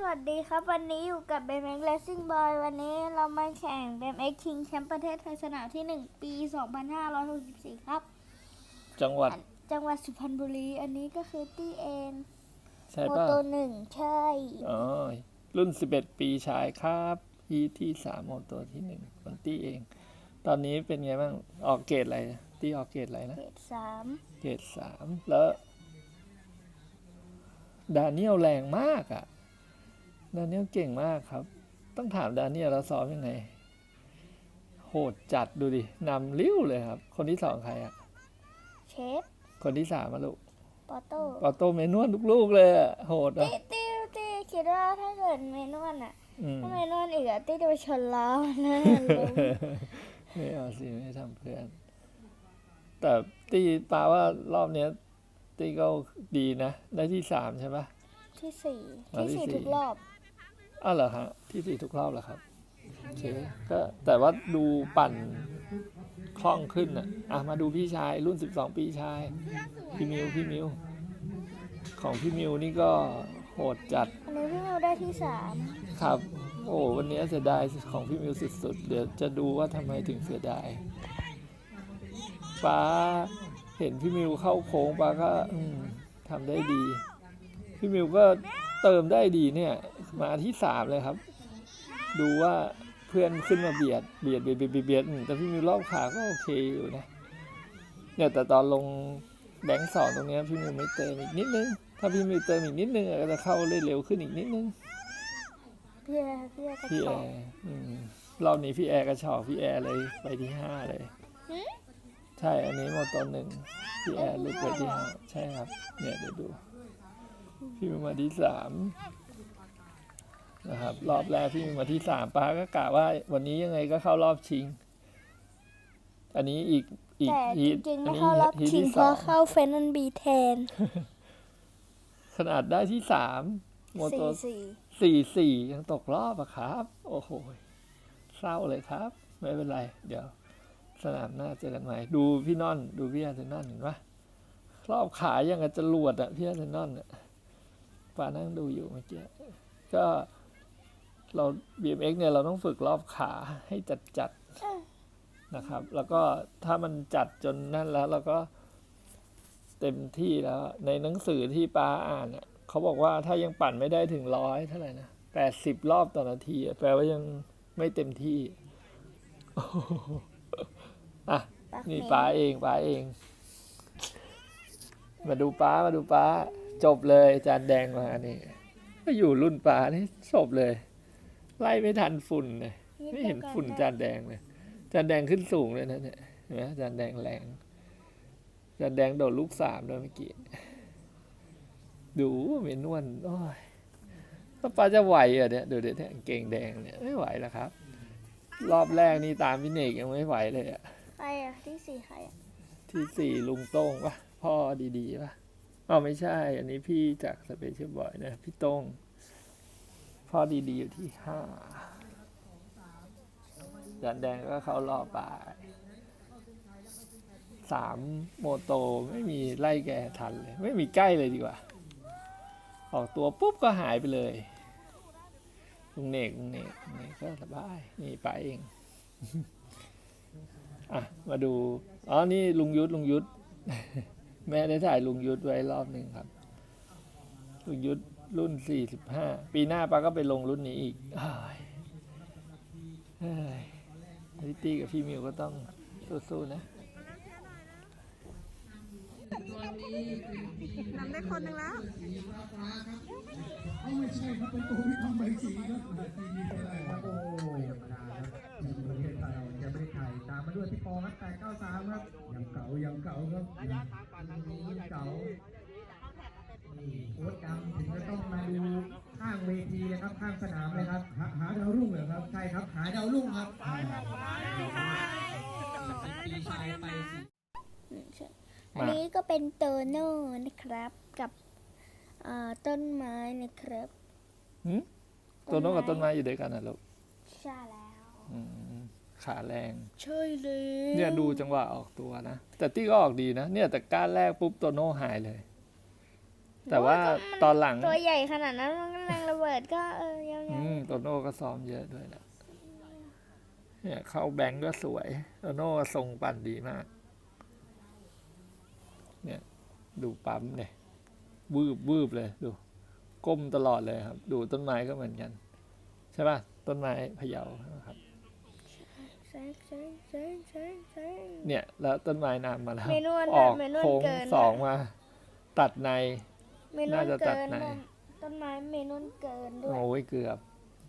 สวัสดีครับ วันนี้อยู่กับ BMX Racing Boy วันนี้เรามาแข่ง BMX King แชมป์ประเทศไทยสนามที่1ปี2564ครับ จังหวัด จังหวัดสุพรรณบุรี อันนี้ก็คือตี้เอนใช่โมป่ะโตหนึ่งใช่ อ๋อรุ่น11ปีชายครับที่ที่สามโมตัวที่หนึ่งคนตี้เอง ตอนนี้เป็นไงบ้างออกเกรดอะไรตี้ออกเกรดอะไรนะเกรดสามเกรดสามแล้วดานิเอลแรงมากอะ่ะ ดานิเอลเก่งมากครับ ต้องถามดานิเอลเราซ้อมยังไง โหดจัดดูดินำลิ้วเลยครับ คนที่สองใครอะ่ะเชฟคนที่สามมาลูกปอโต้ปอโตเมนวลลูกๆเลยอะโหดตี้อะตี้ตี้คิดว่าถ้าเกิดเมนวนอะอืม ถ้าเมนวนอีกอะตี้จะไปชนล้อนะล้มไม่เอาสิไม่ทำเพื่อน แต่ตีปาว่ารอบเนี้ย ตีก็ดีนะ ได้ที่สามใช่ปะ ที่สี่อ่าที่ที่สี่สี่ ทุกรอบ อ้าวเหรอฮะที่สี่ทุกรอบเหรอครับโอเคก็แต่ว่าดูปั่นคล่องขึ้นอะอะมาดูพี่ชายรุ่นสิบสองปีชาย พี่มิวพี่มิวของพี่มิวนี่ก็โหดจัดอันนี้พี่มิวได้ที่สามครับ โอ้วันนี้เสียดายของพี่มิวสุดๆ เดี๋ยวจะดูว่าทำไมถึงเสียดายป้าเห็นพี่มิวเข้าโค้งป้าก็อืมทำได้ดี พี่มิวก็ เติมได้ดีเนี่ย มาที่สามเลยครับ ดูว่าเพื่อนขึ้นมาเบียดเบียดเบียดเบียดเบียดเบียดอืมแต่พี่มิวรอบขาก็โอเคอยู่นะเนี่ยแต่ตอนลงแบงค์สองตรงเนี้ยพี่มิวไม่เติมอีกนิดนึง ถ้าพี่มิวเติมอีกนิดนึงอะก็จะเข้าได้เร็วขึ้นอีกนิดนึงพี่แอร์พี่แอร์กระพี่ชแออกร์อืมรอบนี้พี่แอร์กระชอกพี่แอร์เลยไปที่ห้าเลยใช่อันนี้โมโตหนึ่งพี่แอร์ลุกไปที่ห้าใช่ครับ เนี่ยเดี๋ยวดู พี่มีมาที่สามนะครับรอบแรกพี่มีมาที่สามป้าก็กะว่า วันนี้ยังไงก็เข้ารอบชิง อันนี้อีกอีกแต่จฮีทริงๆอัไม่นนี้เข้ารอบฮีทชิงที่เพสอราะงเข้าเฟนนันบีแทนขนาดได้ที่สามโมโต สี่สี่สี่สี่ยังตกรอบอะครับ โอ้โหเศร้าเลยครับ ไม่เป็นไร เดี๋ยว สนามหน้าเจอกันใหม่ ดูพี่นอน ดูพี่อาร์เซนอลเห็นปะรอบขายังกับจรวดอะพี่อาร์เซนอลอะ ป้านั่งดูอยู่เมื่อกี้ ก็เรา BMX เนี่ยเราต้องฝึกรอบขาให้จัดจัดนะครับ แล้วก็ถ้ามันจัดจนนั่นแล้วเราก็เต็มที่แล้วในหนังสือที่ป้าอ่านเนี่ยเขาบอกว่าถ้ายังปั่นไม่ได้ถึงร้อยเท่าไหร่นะแปดสิบรอบต่อนาที แปลว่ายังไม่เต็มที่อะนี่ป้าเองป้าเอง มาดูป้ามาดูป้า จบเลยจานแดงมานี่ก็อยู่รุ่นป้านี่จบเลย ไล่ไม่ทันฝุ่นเลยไม่เห็นฝุ่นจานแดงเลยจานแดงขึ้นสูงเลยนะเนี่ยเห็นไหมจานแดงแรงจานแดงโดดลูกสามด้วยเมื่อกี้ดูเมนวลโอ้ยแล้วป้าจะไหวเหรอเนี่ยดูเดี๋ยวเนี่ยเก่งแดงเนี่ยไม่ไหวแล้วครับ รอบแรกนี่ตามพี่เนกยังไม่ไหวเลยอะใครอะที่สี่ใครอะที่สี่ลุงโต้งปะพ่อดีๆปะ อ๋อไม่ใช่ อันนี้พี่จากสเปเชียลบอยนะ พี่โต้งพ่อดีๆอยู่ที่ห้าจันแดงก็เข้ารอบไปสามโมโตไม่มีไล่แกทันเลย ไม่มีใกล้เลยดีกว่า ออกตัวปุ๊บก็หายไปเลยลุงเนกลุงเนกลุงเนกก็สบาย นี่ไปเอง อะ มาดู อ๋อ นี่ลุงยุทธลุงยุทธ แม่ได้ถ่ายลุงยุทธไว้รอบหนึ่งครับ ลุงยุทธรุ่นสี่สิบห้าปีหน้าป้าก็ไปลงรุ่นนี้อีกอ้ายเฮ้ยลิตตี้กับพี่มิวก็ต้องสู้ๆนะนำได้คนหนึ่งแล้วไม่ใช่ครับเป็นตัวที่ทำใบสีครับ มมาด้วยพี่ปอครับแปดเก้าสามครับยังเก่ายังเก่าครับยังเก่านี่โค้ชดำถึงจะต้องมาดูข้างเวทีนะครับข้างสนามเลยครับ หาหาดาวรุ่งเหรอครับใช่ครับหาดาวรุ่งครับอืมใช่อันนี้ก็เป็นโตโน่นะครับกับอ่าต้นไม้นะครับหืมตัวโน้องกับต้นไม้อยู่ด้วยกันนะลูกใช่แล้วอืม ขาแรง ใช่เลยเนี่ยดูจังหวะออกตัวนะ แต่ตี้ก็ออกดีนะ เนี่ยแต่ก้านแรกปุ๊บตัวโน่หายเลย แต่ว่าตอนหลังตัวใหญ่ขนาดนั้นมันกำลังระเวิร์ดก็เออยังยัอืงมโตโน่ก็ซ้อมเยอะด้วยแหละเนี่ยเข้าแบงก์ก็สวยโตโน่ทรงปั่นดีมาก เนี่ย ดูปั๊มเนี่ยวืบวืบเลยดู ก้มตลอดเลยครับ ดูต้นไม้ก็เหมือนกัน ใช่ป่ะ ต้นไม้พะเยานะครับ เนี่ย แล้วต้นไม้นำมาแล้ว เมนวลออกเมนวลโค้งเกินสองมา ตัดใน เมนวน่าลจะตัเกิดนในต้นต้นไม้เมนวลเกินด้วยโอ้ยเกือบ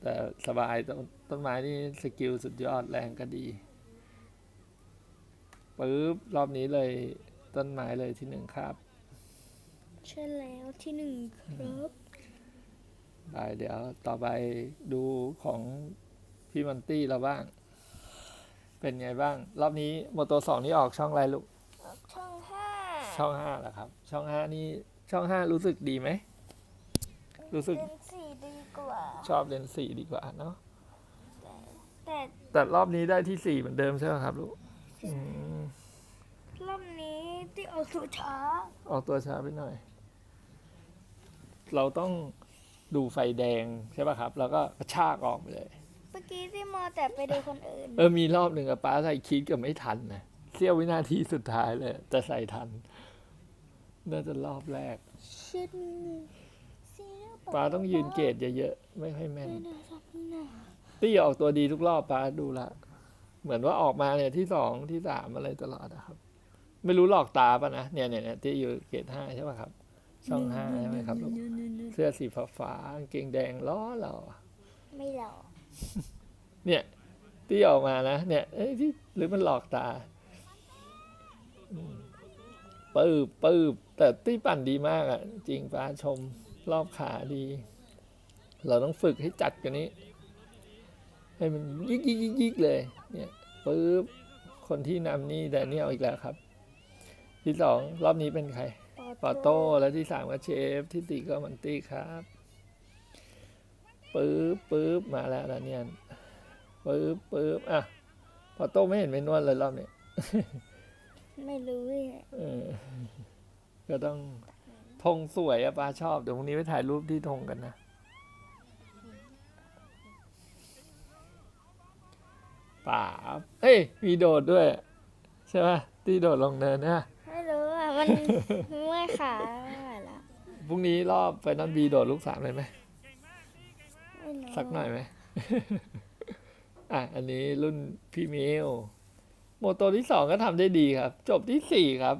แต่สบายต้นต้นไม้นี่สกิลสุดยอดแรงก็ดีปึ๊บรอบนี้เลยต้นไม้เลยที่หนึ่งครับใช่แล้วที่หนึ่งครับไปเดี๋ยวต่อไปดูของพี่มันตี้เราบ้าง เป็นไงบ้าง รอบนี้โมโตสองนี่ออกช่องอะไรลูก ช่องห้าช่องห้าเหรอครับ ช่องห้านี่ช่องห้ารู้สึกดีไหม รู้สึกเป็นสี่ดีกว่า ชอบเลนส์สี่ดีกว่าเนาะแต่แต่รอบนี้ได้ที่สี่เหมือนเดิมใช่ไหมครับลูกอืมรอบนี้ที่ออกสุช้าออกตัวช้าไปหน่อย เราต้องดูไฟแดงใช่ป่ะครับ แล้วก็กระชากออกไปเลย เมื่อกี้ที่มอแต่ไปดูคนอื่น เออมีรอบหนึ่งอะป้าใส่คิดเกับไม่ทันนะเสี้ยววินาทีสุดท้ายเลยแต่ใส่ทัน น่าจะรอบแรกชิดป้าต้องยืนเกตเยอะๆ ไม่ค่อยแม่นนะสับนะตี้ออกตัวดีทุกรอบป้าดูละ เหมือนว่าออกมาเนี่ยที่สองที่สามอะไรตลอดอะครับ ไม่รู้หลอกตาป่ะนะเนี่ยเนี่ยเนี่ยที่อยู่เกตห้าใช่ป่ะครับ ช่องห้าใช่ไหมครับลูกเสื้อสีฟ้าฟ้าๆกางเกงแดงล้อเราไม่หรอก เนี่ยที่ออกมานะเนี่ยเอ้ยที่หรือมันหลอกตาอืมปืบปืบแต่ที่ปั่นดีมากอะ่ะ จริงป้าชมรอบขาดี เราต้องฝึกให้จัดกว่านี้ ให้มันยิกยิกยิกยิกเลย เนี่ยปืบคนที่นำนี่แดเนียลอีกแล้วครับ ที่สองรอบนี้เป็นใคร ปอโต้แล้วที่สามก็เชฟ ที่สี่ก็มันตี้ครับ ปึ๊บปึ๊บมาแล้วนะเนี่ยปึ๊บปึ๊บอะปอโต้ไม่เห็นเมนวลเลยรอบนี้ไม่รู้เลยเออก็ต้องธงสวยอะปาชอบเดี๋ยวพรุ่งนี้ไปถ่ายรูปที่ธงกันนะป่าบเอ้ยมีโดดด้วย ใช่ไหมที่โดดลงเนินนะไม่รู้อะมันเมื่อยขาไม่ไหวละพรุ่งนี้รอบไฟนอลบีโดดลูกสามเลยไหมไม่รู้ สักหน่อยไหมอะ อันนี้รุ่นพี่มิวโมโตที่สองก็ทำได้ดีครับ จบที่สี่ครับ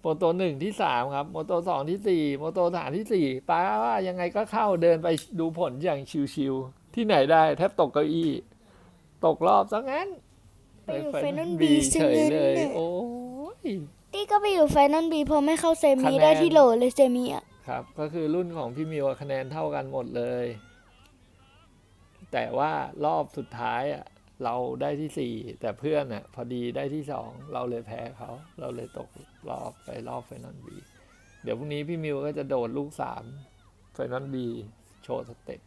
โมโตหนึ่งที่สามครับ โมโตสองที่สี่โมโตสามที่สี่ป้าว่ายังไงก็เข้าเดินไปดูผลอย่างชิวๆที่ไหนได้ แทบตกเก้าอี้ ตกรอบซะงั้น ไปอยู่ไฟนอลบีบีเฉยเลยเนี่ยโอ้ยตี้ก็ไปอยู่ไฟนอลบีพอไม่เข้าเซคะมิแนนได้ที่โหลเลยเซมิอะครับ ก็คือรุ่นของพี่มิวอะคะแนนเท่ากันหมดเลย แต่ว่ารอบสุดท้ายอะเราได้ที่สี่แต่เพื่อนอะพอดีได้ที่สองเราเลยแพ้เขาเราเลยตกรอบไปรอบไฟนอลบีเดี๋ยวพรุ่งนี้พี่มิวก็จะโดดลูกสามไฟนอลบีโชว์สเต็ป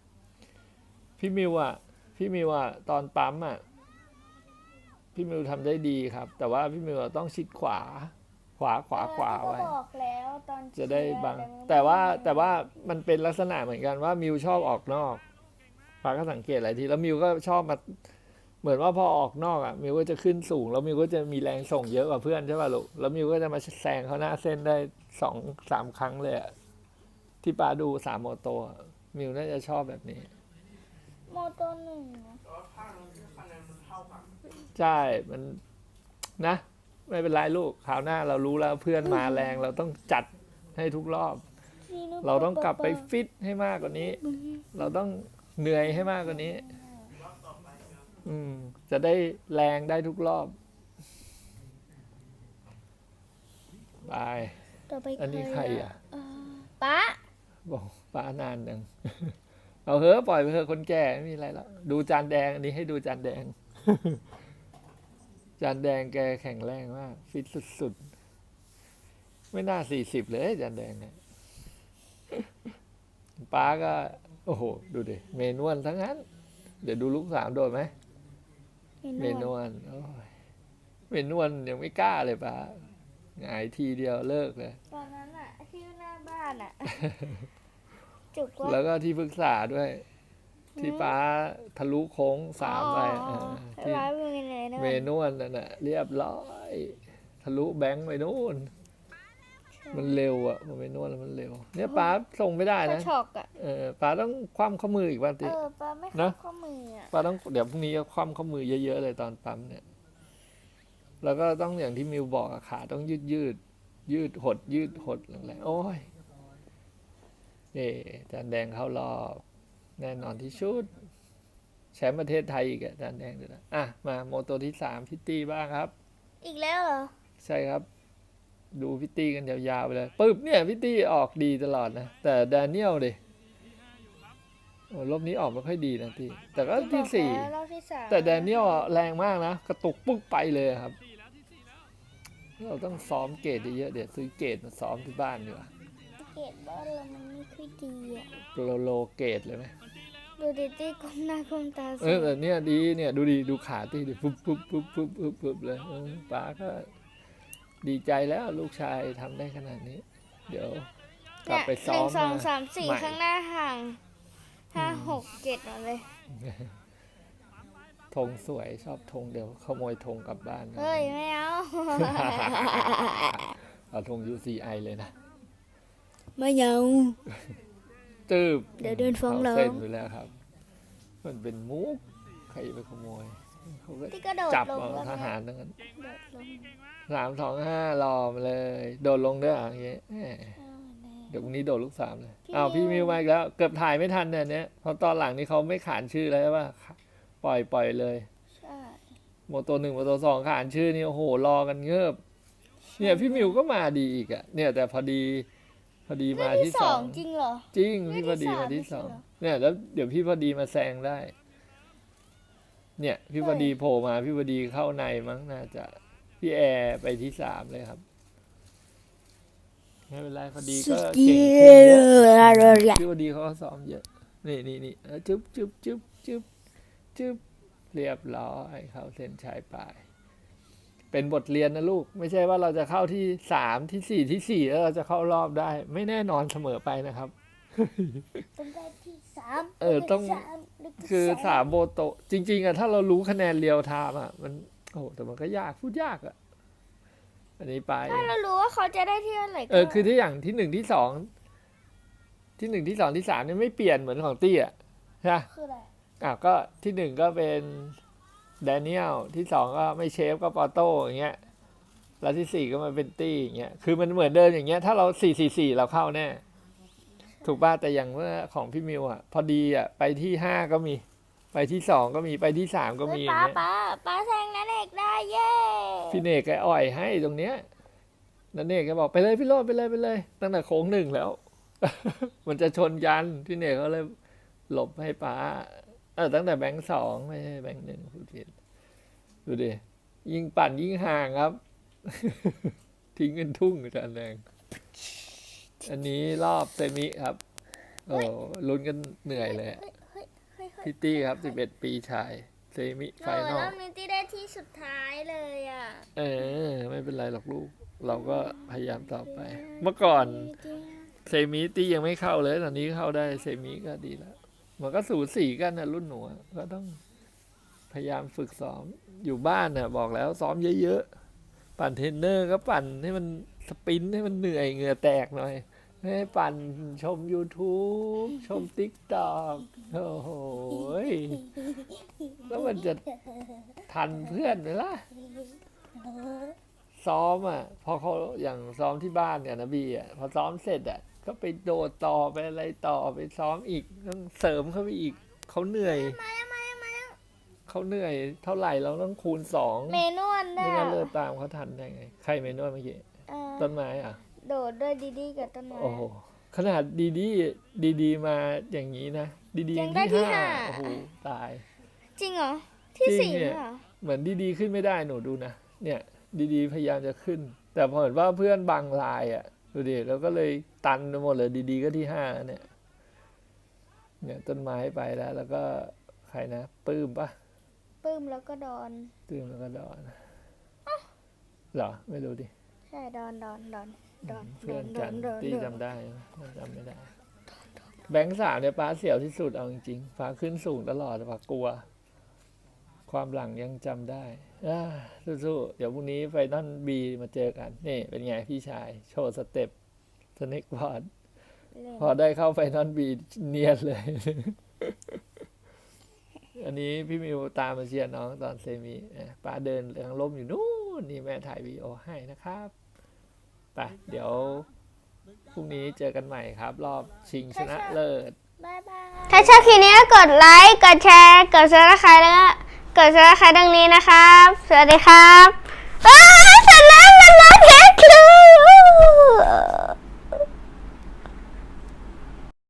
พี่มิวอะพี่มิวอะตอนปั๊มอะพี่มิวทำได้ดีครับ แต่ว่าพี่มิวอะต้องชิดขวาขวาขวาขวาไว้ก็บอกแล้วตอนจะได้เชียร์บังมันแต่ว่าไม่แต่ว่ามันเป็นลักษณะเหมือนกันว่ามิวชอบออกนอกฟ้าก็สังเกตหลายทีแล้วมิวก็ชอบมาเหมือนว่าพอออกนอกอะมิวก็จะขึ้นสูง แล้วมิวก็จะมีแรงส่งเยอะกว่าเพื่อนใช่ป่ะลูกแล้วมิวก็จะมาแซงเขาหน้าเส้นได้สองสามครั้งเลยอะที่ป้าดูสามโมโตอะมิวน่าจะชอบแบบนี้ โมโตหนึ่งนะใช่มันนะ ไม่เป็นไรลูกคราวหน้าเรารู้แล้วเพื่อนมาแรงเราต้องจัดให้ทุกรอบซีโนเราต้องกลับไปฟิตให้มากกว่านี้ เราต้อง เหนื่อยให้มากกว่านี้ อืม จะได้แรงได้ทุกรอบไปต่อไปอันนี้ใครอะเอ่อป๊าบอกป้านานจังเอาเฮ้อะปล่อยไปเถอะคนแก่ไม่มีอะไรแล้วดูจานแดง อันนี้ให้ดูจานแดง จานแดงแกแข็งแรงมาก ฟิตสุดๆ ไม่น่าสี่สิบเลยจานแดงเนี่ยป้าก็ โอ้โห ดูดิ เมนวนทั้งนั้น เดี๋ยวดูลูกสามโดนไหม เมนวนโอ้ยเมนวนยังไม่กล้าเลยป้าหงายทีเดียวเลิกเลย ตอนนั้นอะที่หน้าบ้านอะจุกว่าแล้วก็ที่ปรึกษาด้วย ที่ป้าทะลุโค้งสามไปอ๋อเออที่ร้ายมือเลยนะเมนวลนั่นน่ะเรียบร้อย ทะลุแบงค์ไปนู่น มันเร็วอะมันเมนวลแล้วมันเร็ว เนี่ยป้าส่งไม่ได้กระนะชอกอะเออป้าต้องคว่ำข้อมืออีกบ้างเอติอปลาไม่นะเข้าข้อมืออะป้าต้องเดี๋ยวพรุ่งนี้จะคว่ำข้อมือเยอะๆเลยตอนปั๊มเนี่ย แล้วก็ต้องอย่างที่มิวบอกอะขาต้องยืดยืดๆยืดหด ยืดหดแรงๆโอ้ยเอ๊จานแดงเข้ารอบแน่นอนที่ชุดแชมป์ประเทศไทยอีกอะจานแดงเดี๋ยวนะอะมาโมโตที่สามพิตตี้บ้างครับ อีกแล้วเหรอ ใช่ครับ ดูพิตตี้กันยาวๆไปเลยปึ๊บเนี่ยพิตตี้ออกดีตลอดนะ แต่แดเนียลดิโอ้รอบนี้ออกไม่ค่อยดีนะพี่ แต่ก็ที่สี่บอกแล้วรอบที่สามแต่แดเนียลอะแรงมากนะ กระตุกปุ๊บไปเลยครับ เราต้องซ้อมเกรดเยอะๆเดี๋ยวซื้อเกรดมาซ้อมที่บ้านดีกว่าเกตบ้านเรามันไม่ค่อยดีอะโลโลเกรดเลยไหมดูดิตี้ก้มหน้าก้มตาเออแต่เนี่ยดีเนี่ยดูดีดูขาตีดิปุ๊บปุ๊บปุ๊บปุ๊บปุ๊บปุ๊บเลยเออป้าก็ ดีใจแล้วลูกชายทำได้ขนาดนี้ เดี๋ยวกลับไปซ้อมหนึ่งสองมาสามสี่ใหม่ข้างหน้าห่างห้าหกเจ็ดมาเลยธงสวยชอบธงเดี๋ยวขโมยธงกลับบ้านนะเฮ้ยไม่เอาเอาธง UCI เลยนะไม่เอาตืบเดี๋ยวโดนฟ้องร้องเส้นไปแล้วครับ มันเป็นมุกใครไปขโมย เขาก็ที่กระโดดจับลงเอาแล้วทนะหารทั้งนั้นโดดลงสามสองห้ารอมาเลย โดดลงด้วยอะอย่างเงี้ยแหมเอาแน่ เดี๋ยวพรุ่งนี้โดดลูกสามเลยพี่อ้าวพี่มิมิววมาอีกแล้ว เกือบถ่ายไม่ทันเนี่ยอันเนี้ยเพราะตอนหลังนี้เขาไม่ขานชื่อแล้วใช่ป่ะปล่อยปล่อยเลย ใช่โมโตหนึ่งโมโตสองขานชื่อนี่โอ้โหรอกันเงิบเนี่ยพี่มิวก็มาดีอีกอะเนี่ยแต่พอดีพอดีมาเรื่องที่ที่สสอองงจริงเหรอ จริงเรื่พี่องพอดีที่สามมาที่ไม่สใช่องเหรอเนี่ยแล้วเดี๋ยวพี่พอดีมาแซงได้ เนี่ยพี่พอดีโผล่มาพี่พอดีเข้าในมั้งน่าจะพี่แอร์ไปที่สามเลยครับไม่เป็นไรพอดีก็เก่งขึ้นเยอะพี่วดีเขาก็ซ้อมเยอะนี่นี่นี่เออจึ๊บจึ๊บจึ๊บจึ๊บจึ๊บเรียบร้อยเข้าเส้นชัยไปเป็นบทเรียนนะลูก ไม่ใช่ว่าเราจะเข้าที่สามที่สี่ที่สี่แล้วเราจะเข้ารอบได้ ไม่แน่นอนเสมอไปนะครับ ต้องได้ที่สามเออต้อง ได้ที่สามได้ที่คือสสามโบโตะจริง ๆอะถ้าเรารู้คะแนนเรียวไทม์อะมันโอ้โหแต่มันก็ยากพูดยากอะอันนี้ไป ถ้าเรารู้ว่าเขาจะได้ที่เท่าไหร่ก็เออคือที่อย่างที่หนึ่งที่สองที่หนึ่งที่สองที่สามเนี่ยไม่เปลี่ยนเหมือนของตี้อะใช่ปะคืออะไรอะก็ที่หนึ่งก็เป็นแดเนียลที่สองก็ไม่เชฟก็ปอโต้อย่างเงี้ยแล้วที่สี่ก็มาเป็นตี้อย่างเงี้ยคือมันเหมือนเดิมอย่างเงี้ยถ้าเราสี่สี่สี่เราเข้าแน่ ถูกป่ะแต่อย่างเมื่อของพี่มิวอะ พอดีอะไปที่ห้าก็มี ไปที่สองก็มีไปที่สามก็เฮ้มียอย่างป้าเงี้ยป้าป้าแซงนั้นเอกได้เย้พี่เนกแกอ่อยให้ตรงเนี้ยนันเนกแกบอกไปเลยพี่โรดไปเลยไปเลย ตั้งแต่โค้งหนึ่งแล้ว มันจะชนยันพี่เนกก็เลยหลบให้ป้าเออตั้งแต่แบงค์สองไม่ใช่แบงค์หนึ่งพูดผิดดูดิยิ่งปั่นยิ่งห่างครับ ทิ้งเงินทุ่งอาจารย์แดง อันนี้รอบเซมิครับ โอ้ลุ้นกันเหนื่อยเลยอะเฮ้ยเฮ้ยเฮ้ยเฮ้ยพิตตี้ครับสิบเอ็ดปีชาย เซมิไฟโอ้นอรลอบนี้ที่ได้ที่สุดท้ายเลยอะ เออ ไม่เป็นไรหรอกลูก เราก็พยายามต่อไป เมื่อก่อนเซมิตี้ยังไม่เข้าเลย ตอนนี้เข้าได้เซมิก็ดีแล้ว มันก็สูสีกันนะรุ่นหนูอะก็ต้องพยายามฝึกซ้อม อยู่บ้านน่ะบอกแล้วซ้อมเยอะๆ ปั่นเทรนเนอร์ก็ปั่นให้มันสปรินต์ให้มันเหนื่อยเหงื่อแตกหน่อย ไม่ให้ปั่นชม YouTube ชม TikTok โอ้โหยแล้วมันจะทันเพื่อนไหมล่ะ ซ้อมอะ พอเขาอย่างซ้อมที่บ้านเนี่ยนะบีอะ พอซ้อมเสร็จอะ ก็ไปโดดต่อไปอะไรต่อไปซ้อมอีกต้องเสริมเข้าไปอีก เขาเหนื่อย มาแล้วมาแล้วมาแล้วเขาเหนื่อยเท่าไหร่เราต้องคูณสองเมนวลได้ไม่งั้นเลิกตามเขาทันได้ไง ใครไม่นวดเมื่อกี้ เออต้นไม้อะ โดดด้วยดีดีกับต้นไม้โอ้โหขนาดดีดีดีดีๆมาอย่างนี้นะดีดียังได้ที่ที่ห้าห้าโอ้โหตาย จริงเหรอที่จริงสี่เนี่ยเหรอเหมือนดีๆขึ้นไม่ได้หนูดูนะเนี่ยดีๆพยายามจะขึ้น แต่พอเห็นว่าเพื่อนบางลายอะดูดิแล้วก็เลยตันไปหมดเลยดีๆก็ที่ห้าเนี่ย เนี่ยต้นไม้ไปแล้ว แล้วก็ใครนะปื้มปะปื้มแล้วก็ดอนปื้มแล้วก็ดอนเหรอไม่รู้ดิ ใช่ดอนดอนดอนดอนเพื่อนดกัอนนดอนตีดอนจำได้นะมันจำไม่ได้ แบงค์สามเนี่ยป้าเสียวที่สุดเอาจริงๆป้าขึ้นสูงตลอดป้ากลัว ความหลังยังจำได้อ่าสู้ๆเดี๋ยวพรุ่งนี้ไฟนอลบีมาเจอกัน นี่เป็นไงพี่ชาย โชว์สเต็ปสเน็กบอร์ดพอได้เข้าไฟนอลบีเนียนเลย อันนี้พี่มิวตามมาเชียร์น้องตอนเซมิอะป้าเดินเรืองล่มอยู่นู่ นนี่แม่ถ่ายวีดีโอให้นะครับไปเดี๋ยวพรุ่งนี้เจอกันใหม่ครับ รอบชิงชนะเลิศ บ๊ายบาย ถ้าชอบคลิปนี้ก็กดไลค์ กดแชร์ กดซับสไครต์แล้วก็กดซับสไครต์ดังนี้นะครับ สวัสดีครับ